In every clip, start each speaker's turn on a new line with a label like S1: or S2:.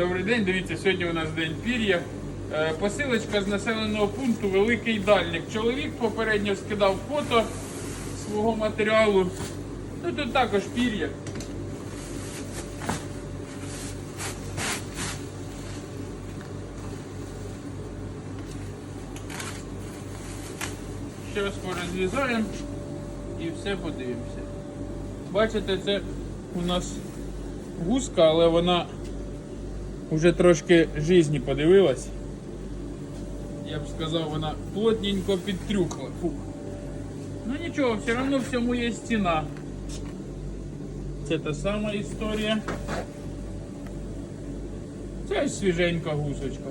S1: Добрий день, дивіться, сьогодні у нас день пір'я. Е, Посилочка з населеного пункту Великий Дальник. Чоловік попередньо скидав фото свого матеріалу. Ну тут також пір'я. Зараз порозрізаємо і все подивимося. Бачите, це у нас гуска, але вона вже трошки житті подивилась. Я б сказав, вона плотненько підтрюхла. Фух. Ну нічого, все одно всьому є стіна. Це та сама історія. Це свіженька гусочка.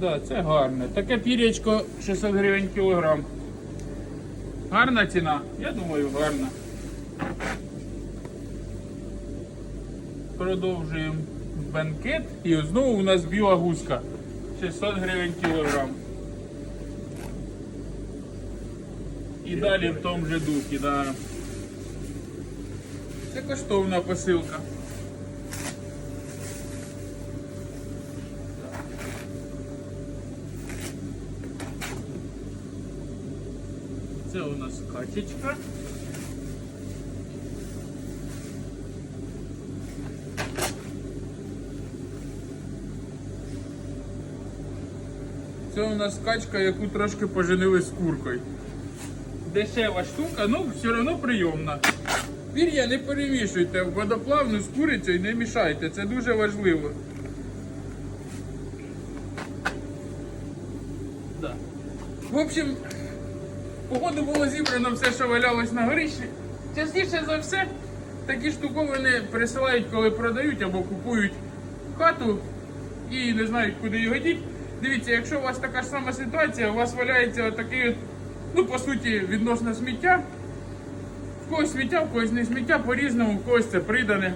S1: Да, це гарне. Таке пірячко 600 гривень кілограм. Гарна ціна? Я думаю, гарна. Продовжуємо бенкет. І знову у нас біла гуска. 600 гривень кілограм. І далі в тому же духі, да. Це коштовна посилка. Це у нас качечка. Це у нас качка, яку трошки поженили з куркою. Дешева штука, ну все одно прийомна. Пір'я не перемішуйте, водоплавну з курицею не мішайте, це дуже важливо. Да. В общем, Погоду було зібрано все, що валялось на горищі. Частіше за все, такі штуковини присилають, коли продають або купують хату і не знають, куди його діть. Дивіться, якщо у вас така ж сама ситуація, у вас валяється отакий, ну по суті, відносно сміття. В когось сміття, в когось не сміття, по-різному, в когось це придане.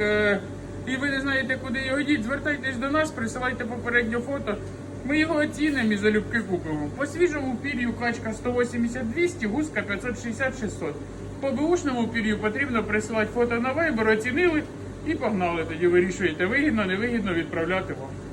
S1: Е, і ви не знаєте, куди його діть, звертайтесь до нас, присилайте попереднє фото. Ми його оцінимо і залюбки купимо. По свіжому пір'ю качка 180-200, гуска 560-600. По беушному пір'ю потрібно присилати фото на Viber, оцінили і погнали. Тоді вирішуєте, вигідно, невигідно відправляти вам.